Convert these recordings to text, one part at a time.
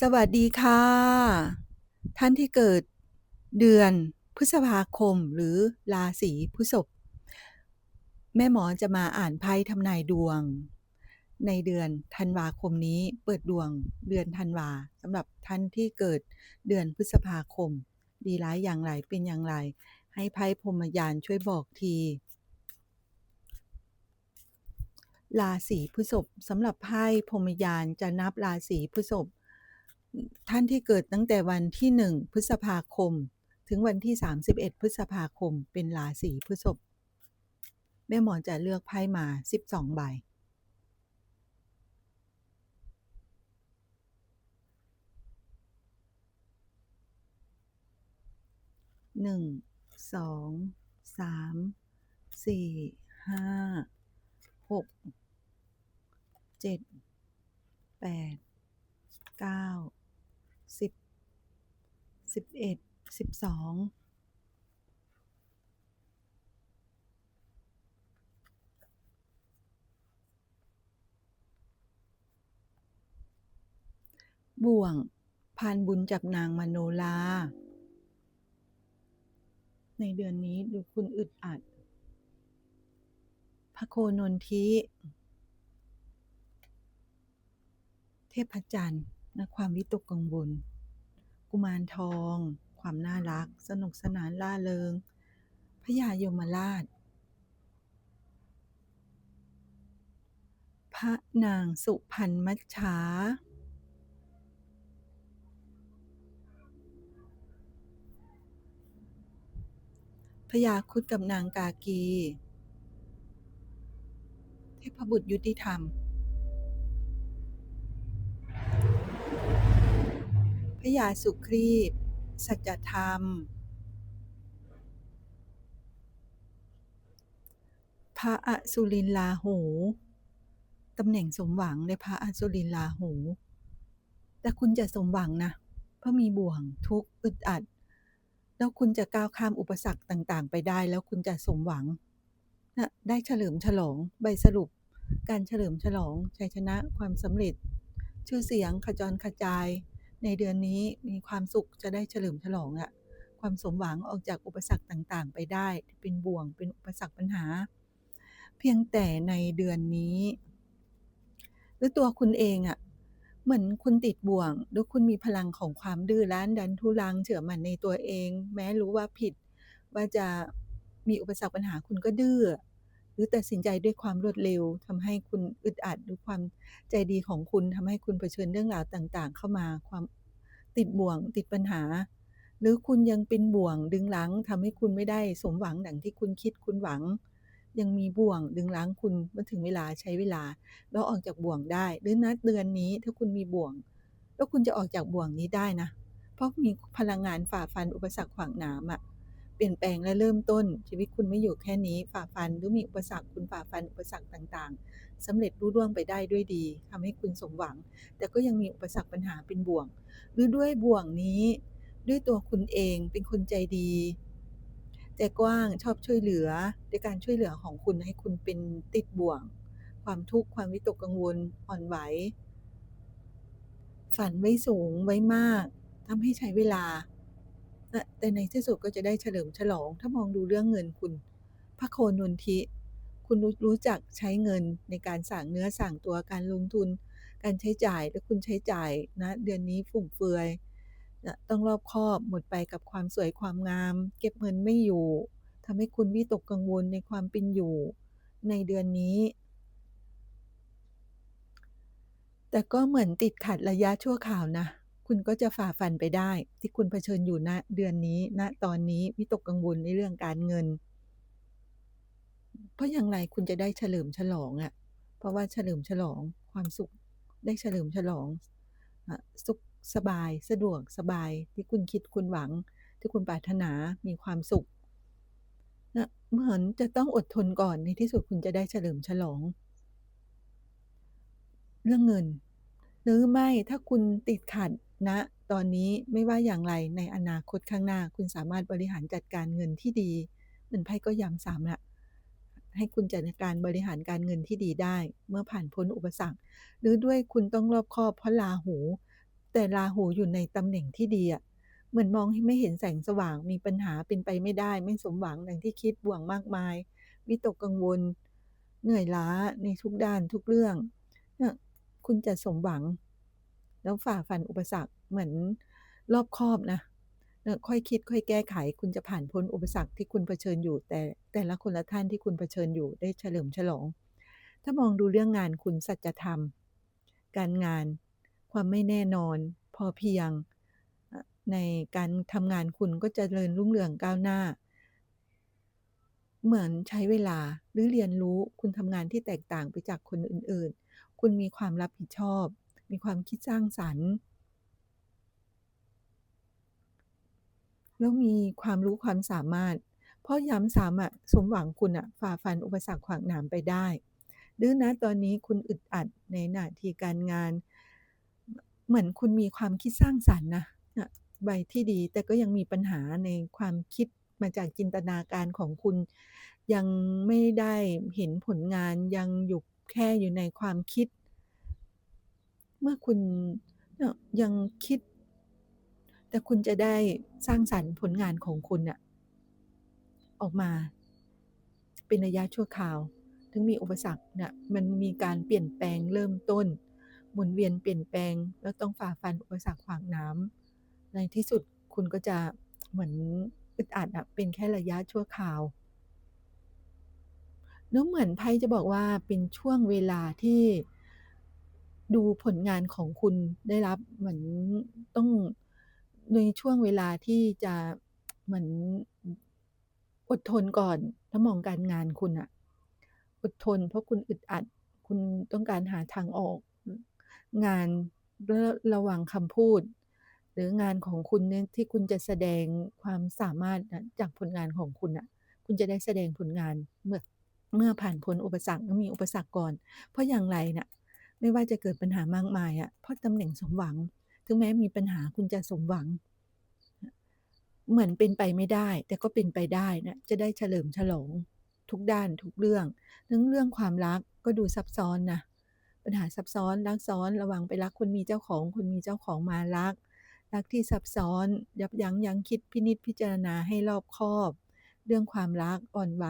สวัสดีค่ะ ท่านที่เกิดเดือนพฤษภาคมหรือราศีพฤษภแม่หมอจะมาอ่านไพ่ทำนายดวง ในเดือนธันวาคมนี้เปิดดวงเดือนธันวาสำหรับท่านที่เกิดเดือนพฤษภาคม ดีร้ายอย่างไรเป็นอย่างไร ให้ไพ่พรมยานช่วยบอกทีราศีพฤษภสำหรับไพ่พรมยานจะนับราศีพฤษภ ท่านที่เกิดตั้งแต่วันที่ 1 พฤษภาคม ถึงวันที่ 31 พฤษภาคม เป็นราศีพฤษภแม่หมอจะเลือกไพ่มา 12 ใบ หนึ่ง สอง สาม สี่ ห้า หก เจ็ด แปด เก้า สิบสิบเอ็ดสิบสองบ่วงพานบุญจากนางมโนลา ในเดือนนี้ดูคุณอึดอัด พระโคนนทิ เทพจันทร์ และความวิตกกังวล กุมารทอง ความน่ารัก สนุกสนานล่าเริงพญายมราช พระนางสุพรรณมัจฉาพญาคุดกับนางกากี เทพบุตรยุติธรรม พญาสุครีบ สัจธรรม พระอสุรินลาหูตำแหน่งสมหวังในพระอสุรินลาหู แต่คุณจะสมหวังนะ เพราะมีบ่วงทุกข์อึดอัด แล้วคุณจะก้าวข้ามอุปสรรคต่างๆ ไปได้ แล้วคุณจะสมหวังนะได้เฉลิมฉลองใบสรุป การเฉลิมฉลองชัยชนะความสำเร็จ ชื่อเสียงขจรกระจาย ในเดือนนี้มีความสุขจะได้เฉลิมฉลองอะความสมหวังออกจากอุปสรรคต่างๆ ไปได้ที่เป็นบ่วงเป็นอุปสรรคปัญหา เพียงแต่ในเดือนนี้ หรือตัวคุณเองอะเหมือนคุณติดบ่วงหรือคุณมีพลังของความดื้อรั้นดันทุรังเฉื่อยมันในตัวเอง แม้รู้ว่าผิดว่าจะมีอุปสรรคปัญหาคุณก็ดื้อ หรือตัดสินใจด้วยความรวดเร็วทำให้คุณอึดอัดหรือความใจดีของคุณทำให้คุณเผชิญเรื่องราวต่าง ๆ เข้ามาความติดบ่วงติดปัญหา หรือคุณยังเป็นบ่วงดึงหลังทำให้คุณไม่ได้สมหวังดังที่คุณคิดคุณหวัง ยังมีบ่วงดึงล้างคุณเมื่อถึงเวลาใช้เวลา แล้วออกจากบ่วงได้หรือนัดเดือนนี้ถ้าคุณมีบ่วง แล้วคุณจะออกจากบ่วงนี้ได้นะ เพราะมีพลังงานฝ่าฟันอุปสรรคขวางหน้ำอะ เปลี่ยนแปลงและเริ่มต้น ชีวิตคุณไม่อยู่แค่นี้ฝ่าฟันหรือมีอุปสรรคคุณฝ่าฟันอุปสรรคต่างๆสำเร็จรุ่ร่วงไปได้ด้วยดีทำให้คุณสมหวัง แต่ก็ยังมีอุปสรรคปัญหาเป็นบ่วง หรือด้วยบ่วงนี้ ด้วยตัวคุณเองเป็นคนใจดีใจกว้างชอบช่วยเหลือในการช่วยเหลือของคุณให้คุณเป็นติดบ่วง ความทุกข์ความวิตกกังวลอ่อนไหว ฝันไว้สูงไว้มากทำให้ใช้เวลา แต่ในที่สุดก็จะได้เฉลิมฉลอง ถ้ามองดูเรื่องเงินคุณพระโคนนทิ คุณรู้จักใช้เงินในการสั่งเนื้อสั่งตัวการลงทุน การใช้จ่ายและคุณใช้จ่ายนะเดือนนี้ฟุ่มเฟือยนะต้องรอบคอบหมดไปกับความสวยความงาม เก็บเงินไม่อยู่ทำให้คุณวิตกกังวลในความเป็นอยู่ ในเดือนนี้ แต่ก็เหมือนติดขัดระยะชั่วข่าวนะ คุณก็จะฝ่าฟันไปได้ ที่คุณเผชิญอยู่ณเดือนนี้ณตอนนี้วิตกกังวลในเรื่องการเงิน เพราะอย่างไรคุณจะได้เฉลิมฉลองอะ่ะ เพราะว่าเฉลิมฉลองความสุขได้เฉลิมฉลองอสุขสบายสะดวกสบาย ที่คุณคิดคุณหวัง ที่คุณปรารถนามีความสุขนะเหมือนจะต้องอดทนก่อนในที่สุดคุณจะได้เฉลิมฉลอง เรื่องเงิน หรือไม่ถ้าคุณติดขัด ณนะตอนนี้ไม่ว่าอย่างไรในอนาคตข้างหน้า คุณสามารถบริหารจัดการเงินที่ดีเหมือนไพ่ก็ย้ำซ้ำละให้คุณจัดการบริหารการเงินที่ดีได้ เมื่อผ่านพ้นอุปสรรค หรือด้วยคุณต้องรอบคอบเพราะลาหู แต่ราหูอยู่ในตำแหน่งที่ดีอะเหมือนมองไม่เห็นแสงสว่างมีปัญหาเป็นไปไม่ได้ ไม่สมหวังดังที่คิดบ่วงมากมาย วิตกกังวล เหนื่อยล้าในทุกด้านทุกเรื่องเนี่ยคุณจะสมหวัง แล้วฝ่าฟันอุปสรรคเหมือนรอบคอบนะค่อยคิดค่อยแก้ไข คุณจะผ่านพ้นอุปสรรคที่คุณเผชิญอยู่ แต่แต่ละคนละท่านที่คุณเผชิญอยู่ได้เฉลิมฉลอง ถ้ามองดูเรื่องงานคุณสัจธรรม การงาน ความไม่แน่นอน พอเพียง ในการทำงานคุณก็จะเจริญรุ่งเรืองก้าวหน้า เหมือนใช้เวลาหรือเรียนรู้คุณทำงานที่แตกต่างไปจากคนอื่นๆ คุณมีความรับผิดชอบ มีความคิดสร้างสรรค์แล้วมีความรู้ความสามารถ เพราะย้ำซ้ำอะสมหวังคุณน่ะฝ่าฟันอุปสรรคขวากหนามไปได้ หรือณตอนนี้คุณอึดอัดในหน้าที่การงาน เหมือนคุณมีความคิดสร้างสรรค์นะนะใบที่ดีแต่ก็ยังมีปัญหาในความคิดมาจากจินตนาการของคุณ ยังไม่ได้เห็นผลงานยังอยู่แค่อยู่ในความคิด เมื่อคุณยังคิด แต่คุณจะได้สร้างสรรค์ผลงานของคุณน่ะออกมา เป็นระยะชั่วคราว ถึงมีอุปสรรคน่ะมันมีการเปลี่ยนแปลงเริ่มต้น หมุนเวียนเปลี่ยนแปลง แล้วต้องฝ่าฟันอุปสรรคขวากหนาในที่สุดคุณก็จะเหมือนอึดอัดอะเป็นแค่ระยะชั่วคราวแล้วเหมือนไพ่จะบอกว่าเป็นช่วงเวลาที่ ดูผลงานของคุณได้รับเหมือนต้องในช่วงเวลาที่จะเหมือนอดทนก่อนถ้ามองการงานคุณน่ะอดทน เพราะคุณอึดอัด คุณต้องการหาทางออก งานระระวังคำพูด หรืองานของคุณเนี่ยที่คุณจะแสดงความสามารถนะจากผลงานของคุณน่ะคุณจะได้แสดงผลงานเมื่อเมื่อผ่านพ้นอุปสรรคต้องมีอุปสรรคก่อน เพราะอย่างไรน่ะ ไม่ว่าจะเกิดปัญหามากมายอะเพราะตำแหน่งสมหวัง ถึงแม้มีปัญหาคุณจะสมหวัง เหมือนเป็นไปไม่ได้ แต่ก็เป็นไปได้นะจะได้เฉลิมฉลองทุกด้านทุกเรื่องทั้งเรื่องความรักก็ดูซับซ้อนนะปัญหาซับซ้อนรักซ้อนระวังไปรักคนมีเจ้าของคนมีเจ้าของมารัก รักที่ซับซ้อน ยับยั้งชั่งคิดพินิจพิจารณาให้รอบคอบ เรื่องความรักอ่อนไหว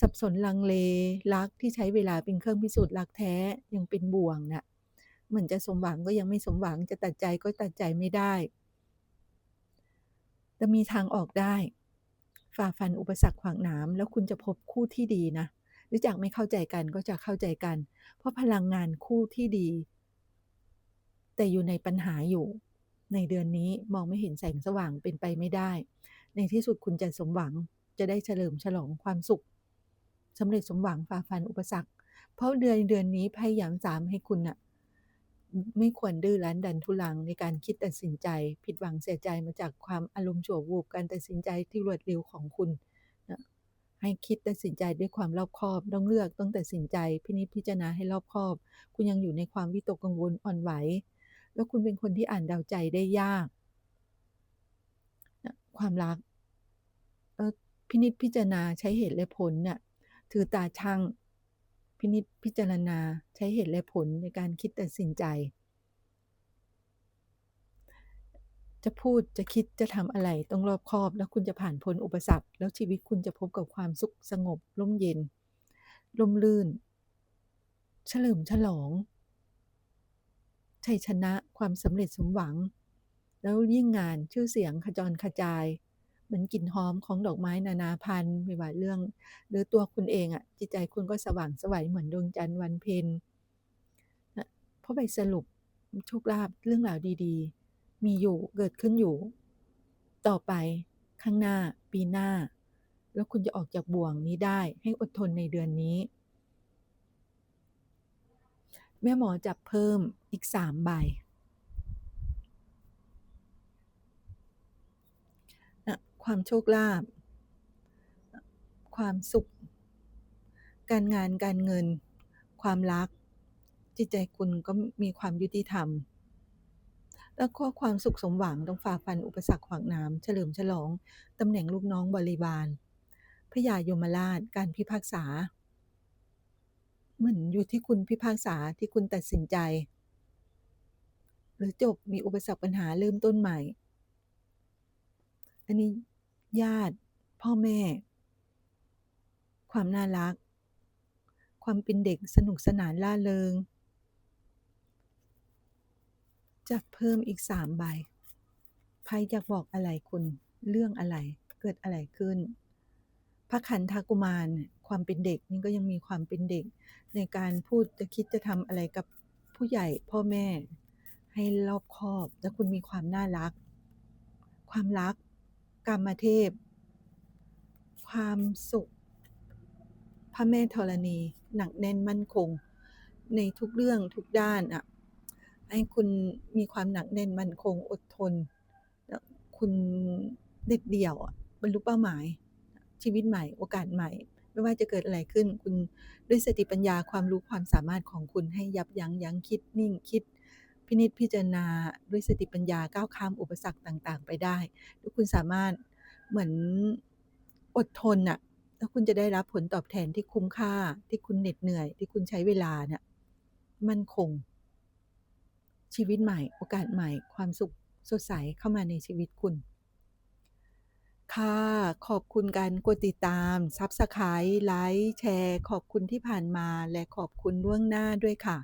สับสนลังเลรักที่ใช้เวลาเป็นเครื่องพิสูจน์รักแท้ยังเป็นบ่วงน่ะเหมือนจะสมหวังก็ยังไม่สมหวังจะตัดใจก็ตัดใจไม่ได้ แต่มีทางออกได้ ฝ่าฟันอุปสรรคขวากหนามแล้วคุณจะพบคู่ที่ดีนะหรือจากไม่เข้าใจกันก็จะเข้าใจกัน เพราะพลังงานคู่ที่ดี แต่อยู่ในปัญหาอยู่ ในเดือนนี้มองไม่เห็นแสงสว่างเป็นไปไม่ได้ ในที่สุดคุณจะสมหวังจะได้เฉลิมฉลองความสุข สำเร็จสมหวังฝ่าฟันอุปสรรค เพราะเดือนเดือนนี้ไพ่ย้ำซ้ำให้คุณน่ะไม่ควรดื้อรั้นดันทุรังในการคิดตัดสินใจ ผิดหวังเสียใจมาจากความอารมณ์ชั่ววูบการตัดสินใจที่รวดเร็วของคุณนะให้คิดตัดสินใจด้วยความรอบคอบ ต้องเลือกต้องตัดสินใจ พินิจพิจารณาให้รอบคอบ คุณยังอยู่ในความวิตกกังวลอ่อนไหว แล้วคุณเป็นคนที่อ่านเดาใจได้ยากนะความรักพินิจพิจารณาใช้เหตุและผลน่ะ ถือตาชั่งพินิจพิจารณาใช้เหตุและผลในการคิดตัดสินใจ จะพูดจะคิดจะทำอะไรต้องรอบคอบ แล้วคุณจะผ่านพ้นอุปสรรค แล้วชีวิตคุณจะพบกับความสุขสงบร่มเย็นร่มรื่น เฉลิมฉลอง ชัยชนะความสำเร็จสมหวัง แล้วยิ่งงานชื่อเสียงขจรกระจาย เหมือนกลิ่นหอมของดอกไม้นานาพันธุ์ไม่ว่าเรื่อง หรือตัวคุณเองอะจิตใจคุณก็สว่างไสวเหมือนดวงจันทร์วันเพ็ญนะเพราะใบสรุปโชคลาภเรื่องราวดี ๆ มีอยู่เกิดขึ้นอยู่ ต่อไปข้างหน้าปีหน้า แล้วคุณจะออกจากบ่วงนี้ได้ให้อดทนในเดือนนี้ แม่หมอจับเพิ่มอีก3ใบ นะ ความโชคลาภความสุข การงานการเงิน ความรัก จิตใจคุณก็มีความยุติธรรม แล้วก็ความสุขสมหวังต้องฝ่าฟันอุปสรรคขวากหนามเฉลิมฉลองตำแหน่งลูกน้องบริวารพระยายมราชการพิพากษา เหมือนอยู่ที่คุณพิพากษาที่คุณตัดสินใจ หรือจบมีอุปสรรคปัญหาเริ่มต้นใหม่ อันนี้ ญาติ พ่อแม่ ความน่ารัก ความเป็นเด็กสนุกสนานร่าเริง จะเพิ่มอีก3ใบไพ่อยากบอกอะไรคุณเรื่องอะไรเกิดอะไรขึ้น พระขันธกุมารความเป็นเด็กนี่ก็ยังมีความเป็นเด็ก ในการพูดจะคิดจะทำอะไรกับผู้ใหญ่พ่อแม่ ให้รอบคอบ และคุณมีความน่ารัก ความรัก กามเทพ ความสุข พระแม่ธรณี หนักแน่นมั่นคง ในทุกเรื่องทุกด้านอะให้คุณมีความหนักแน่นมั่นคงอดทนแล้วคุณเด็ดเดี่ยวบรรลุเป้าหมาย ชีวิตใหม่ โอกาสใหม่ ไม่ว่าจะเกิดอะไรขึ้น คุณด้วยสติปัญญาความรู้ความสามารถของคุณให้ยับยั้งยั้งคิดนิ่งคิด พินิจพิจารณาด้วยสติปัญญาก้าวข้ามอุปสรรคต่างๆ ไปได้แล้วคุณสามารถเหมือนอดทนน่ะแล้วคุณจะได้รับผลตอบแทนที่คุ้มค่าที่คุณเหน็ดเหนื่อย ที่คุณใช้เวลาเนี่ยมั่นคง ชีวิตใหม่ โอกาสใหม่ ความสุขสดใสเข้ามาในชีวิตคุณ ค่ะ ขอบคุณการกดติดตาม Subscribe ไลก์แชร์ ขอบคุณที่ผ่านมาและขอบคุณล่วงหน้าด้วยค่ะ